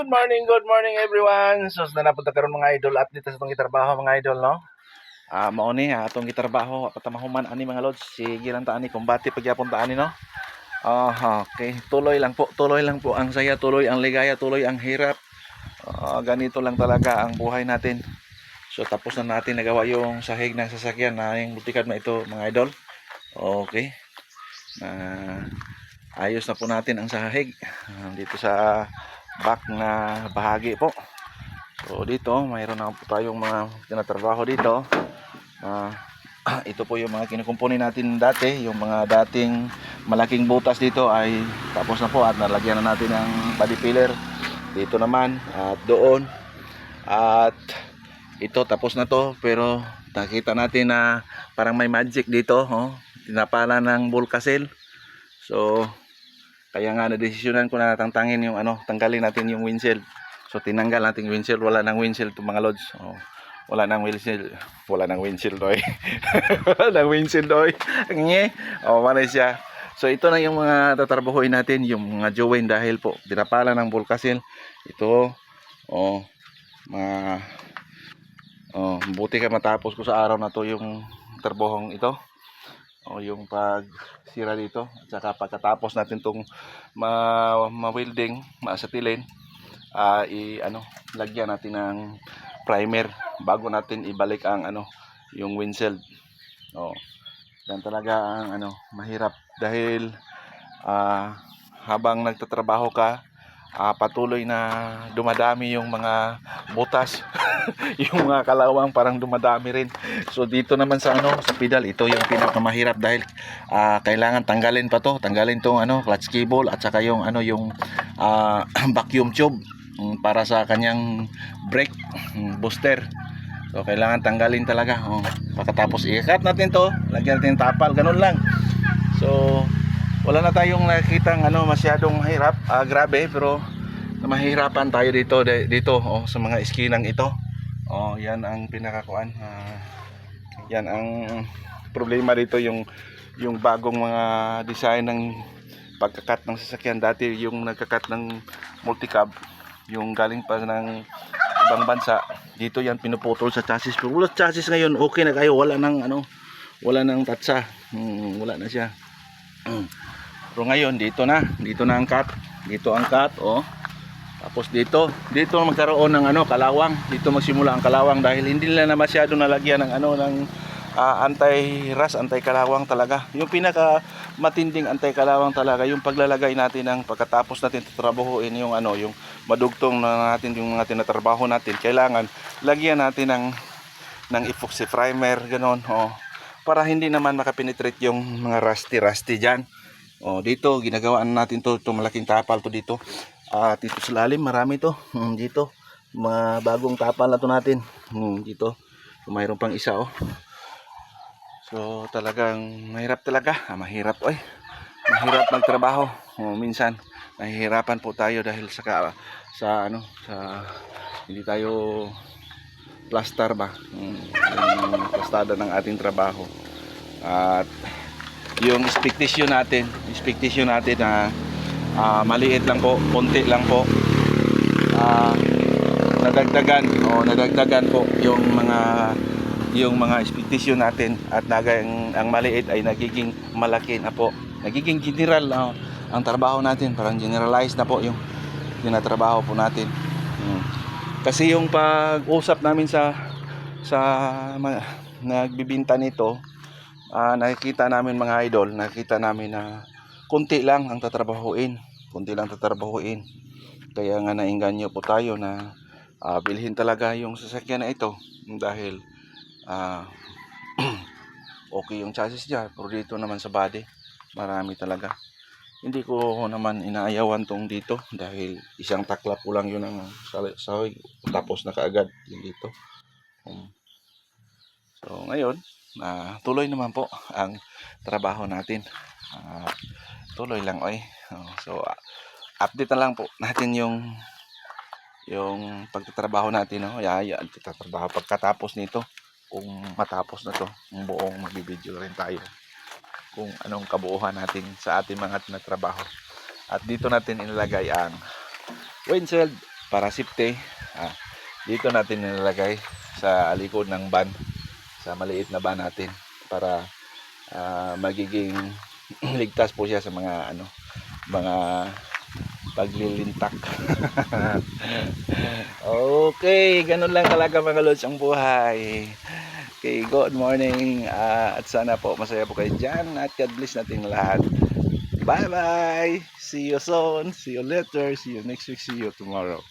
good morning, good morning everyone. So, na napunta karon mga idol update sa itong gitrabaho mga idol, no? Ah, mao ni ha, atong gitrabaho patamahuman ani mga lods. Sige lang ta ani kumbati pagyapon ta ani, no? Ah, okay. Tuloy lang po, tuloy lang po ang saya, tuloy ang ligaya, tuloy ang hirap. Ah, ganito lang talaga ang buhay natin. So, tapos na natin nagawa yung sahig ng sasakyan na yung butikad na ito mga idol. Okay. Na ayos na po natin ang sahig Ah, dito sa back na bahagi po. So dito, mayroon na po tayong mga tinatrabaho dito. Ah, ito po yung mga kinukumpuni natin dati, yung mga dating malaking butas dito ay tapos na po at nalagyan na natin ng body filler. Dito naman at doon. At ito tapos na to pero nakita natin na parang may magic dito, oh. Tinapala ng Volcasil. So kaya nga na-desisyonan ko na tangtangin yung ano, tanggalin natin yung windshield. So tinanggal natin yung windshield, wala nang windshield to mga lods. Oh, wala nang windshield, wala nang windshield doy. wala nang windshield doy. Nge. Oh, mana siya. So ito na yung mga tatrabahuin natin, yung mga join dahil po dinapala ng Volcasil. Ito oh mga oh, buti ka matapos ko sa araw na to yung trabahong ito o yung pag sira dito. At saka pagkatapos natin tong ma, ma-welding, maasatilin ah i ano lagyan natin ng primer bago natin ibalik ang ano yung windshield. Oh yan talaga ang ano mahirap. Dahil ah habang nagtatrabaho ka ah, patuloy na dumadami yung mga butas yung mga kalawang parang dumadami rin So dito naman sa ano sa pedal ito yung pinakamahirap dahil ah, kailangan tanggalin pa to, tanggalin tong ano clutch cable at saka yung ano yung ah, vacuum tube mm, para sa kanyang brake mm, booster. So kailangan tanggalin talaga. Oh, pagkatapos i-cut natin to, lagyan natin tapal, ganun lang. So wala na tayong nakitang ano masyadong mahirap, ah, grabe pero mahirapan tayo dito dito oh, sa mga iskinang ito. Oh, yan ang pinakakuan. ah, yan ang problema dito yung yung bagong mga design ng pagkakat ng sasakyan dati yung nagkakat ng multicab yung galing pa ng ibang bansa dito yan pinuputol sa chassis pero wala chassis ngayon okay na kayo wala nang ano wala nang tatsa Hmm, wala na siya. Pero ngayon dito na dito na ang cut dito ang cut oh tapos dito, dito magkaroon ng ano, kalawang. Dito magsimula ang kalawang dahil hindi nila na masyado nalagyan ng ano ng ah, anti-ras, anti-kalawang talaga. Yung pinaka matinding anti-kalawang talaga yung paglalagay natin ng pagkatapos natin tatrabahuin yung ano, yung madugtong na natin yung mga tinatrabaho natin. Kailangan lagyan natin ng ng epoxy primer ganon, oh. Para hindi naman makapenetrate yung mga rusty-rusty diyan. Oh, dito ginagawaan natin to, to malaking tapal to dito. At dito sa lalim, marami to. Hmm, dito, mga bagong tapal na to natin. Hmm, dito, mayroon pang isa oh. So talagang mahirap talaga. Ah, mahirap oy. Mahirap magtrabaho. Oh, minsan nahihirapan po tayo dahil sa sa ano sa hindi tayo plaster ba Hmm, yung plastada ng ating trabaho at yung expectation natin expectation natin na ah, maliit lang po, konti lang po. Ah, nadagdagan o nadagdagan po yung mga yung mga expectation natin at nagang ang maliit ay nagiging malaki na po. Nagiging general ah, ang trabaho natin, parang generalized na po yung tinatrabaho po natin. Hmm. Kasi yung pag-usap namin sa sa mga nagbibinta nito, ah, nakikita namin mga idol, nakikita namin na kunti lang ang tatrabahuin. Kunti lang tatrabahuin. Kaya nga nainganyo po tayo na ah, bilhin talaga yung sasakyan na ito dahil ah, okay yung chassis niya pero dito naman sa body marami talaga hindi ko naman inaayawan tong dito dahil isang taklap ko lang yun ang sa- sahig tapos na kaagad yung dito. Um, so ngayon ah, tuloy naman po ang trabaho natin. Ah, tuloy lang oy. Oh, so ah, update na lang po natin yung yung pagtatrabaho natin no yeah, yeah, pagkatapos nito. Kung matapos na to buong magbibideo rin tayo kung anong kabuuhan natin sa ating mga tinatrabaho at dito natin inilagay ang windshield para safety. Ah, dito natin nilalagay sa likod ng van sa maliit na van natin para ah, magiging ligtas po siya sa mga ano mga paglilintak. okay, ganun lang talaga mga lods ang buhay. Okay, good morning. ah, at sana po masaya po kayo dyan at God bless natin lahat. Bye bye. See you soon. See you later. See you next week. See you tomorrow.